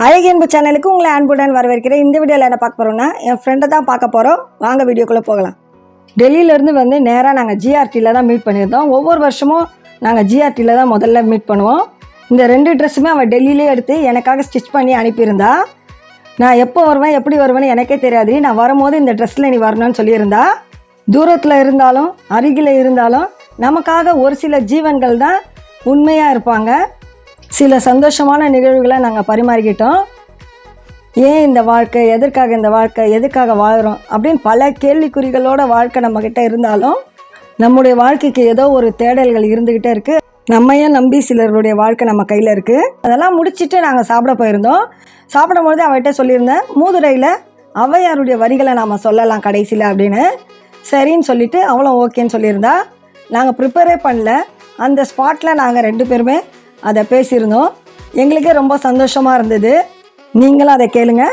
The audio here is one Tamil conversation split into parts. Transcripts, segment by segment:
அழகியன்பு சேனலுக்கு உங்களை அன்புடன் வரவேற்கிறேன். இந்த வீடியோவில் என்ன பார்க்க போகிறோம்னா என் ஃப்ரெண்டை தான் பார்க்க போகிறோம் வாங்க வீடியோக்குள்ளே போகலாம். டெல்லியிலேருந்து வந்து நேராக நாங்கள் ஜிஆர்டியில் தான் மீட் பண்ணியிருந்தோம். ஒவ்வொரு வருஷமும் நாங்கள் ஜிஆர்டியில் தான் முதல்ல மீட் பண்ணுவோம். இந்த ரெண்டு ட்ரெஸ்ஸுமே அவள் டெல்லியிலே எடுத்து எனக்காக ஸ்டிச் பண்ணி அனுப்பியிருந்தா. நான் எப்போ வருவேன் எப்படி வருவேன்னு எனக்கே தெரியாது நான் வரும்போது இந்த ட்ரெஸ்ஸில் நீ வரணும்னு சொல்லியிருந்தா. தூரத்தில் இருந்தாலும் அருகில் இருந்தாலும் நமக்காக ஒரு சில ஜீவன்கள் தான் உண்மையாக இருப்பாங்க. சில சந்தோஷமான நிகழ்வுகளை நாங்கள் பரிமாறிக்கிட்டோம். ஏன் இந்த வாழ்க்கை? எதற்காக இந்த வாழ்க்கை? எதுக்காக வாழ்கிறோம் அப்படின்னு பல கேள்விக்குறிகளோட வாழ்க்கை நம்மக்கிட்ட இருந்தாலும் நம்முடைய வாழ்க்கைக்கு ஏதோ ஒரு தேடல்கள் இருந்துக்கிட்டே இருக்குது நம்மையே நம்பி சிலருடைய வாழ்க்கை நம்ம கையில் இருக்குது அதெல்லாம் முடிச்சுட்டு நாங்கள் சாப்பிட போயிருந்தோம். சாப்பிடும் பொழுதே அவர்கிட்ட சொல்லியிருந்தேன் மூதுரையில் அவையாருடைய வரிகளை நாம் சொல்லலாம் கடைசியில் அப்படின்னு. சரின்னு சொல்லிவிட்டு அவளும் ஓகேன்னு சொல்லியிருந்தா. நாங்கள் ப்ரிப்பேரே பண்ணல. அந்த ஸ்பாட்டில் நாங்கள் ரெண்டு பேருமே அதை பேசியிருந்தோம். எங்களுக்கே ரொம்ப சந்தோஷமாக இருந்தது. நீங்களும் அதை கேளுங்க.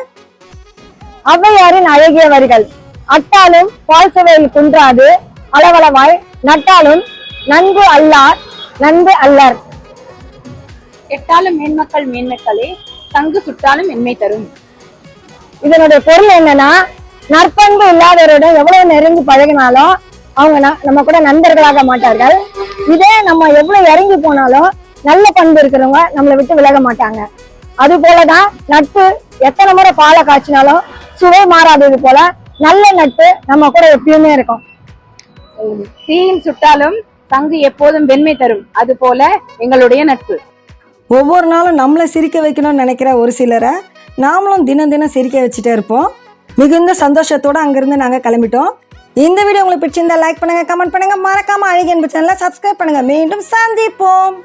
ஔவையாரின் அழகிய வரிகள் அட்டாலும் பால் சுவையில் குன்றாது. அளவளவாய் நட்டாலும் நன்கு அல்லார் நன்கு அல்லர். எட்டாலும் மேன்மக்கள் மேன்மக்களே தங்கு சுட்டாலும் மென்மை தரும். இதனுடைய பொருள் என்னன்னா நற்பண்பு இல்லாதவருடன் எவ்வளவு நெருங்கி பழகினாலும் அவங்க நம்ம கூட நண்பர்களாக மாட்டார்கள். இதே நம்ம எவ்வளவு இறங்கி போனாலும் நல்ல பண்பு இருக்கிறவங்க நம்மளை விட்டு விலக மாட்டாங்க. அது போலதான் நட்பு எத்தனை முறை பாலை காய்ச்சினாலும் சுவை மாறாதது போல நல்ல நட்பு நம்ம கூட எப்பயுமே இருக்கும். தீயில் சுட்டாலும் தங்கு எப்போதும் வெண்மை தரும். அது போல எங்களுடைய நட்பு. ஒவ்வொரு நாளும் நம்மளை சிரிக்க வைக்கணும்னு நினைக்கிற ஒரு சிலரை நாமளும் தினம் தினம் சிரிக்க வச்சுட்டே இருப்போம். மிகுந்த சந்தோஷத்தோடு அங்கேருந்து நாங்கள் கிளம்பிட்டோம். இந்த வீடியோ உங்களுக்கு பிடிச்சிருந்தா லைக் பண்ணுங்கள் கமெண்ட் பண்ணுங்கள் மறக்காமல் அழகிய சேனலை சப்ஸ்கிரைப் பண்ணுங்கள் மீண்டும் சந்திப்போம்.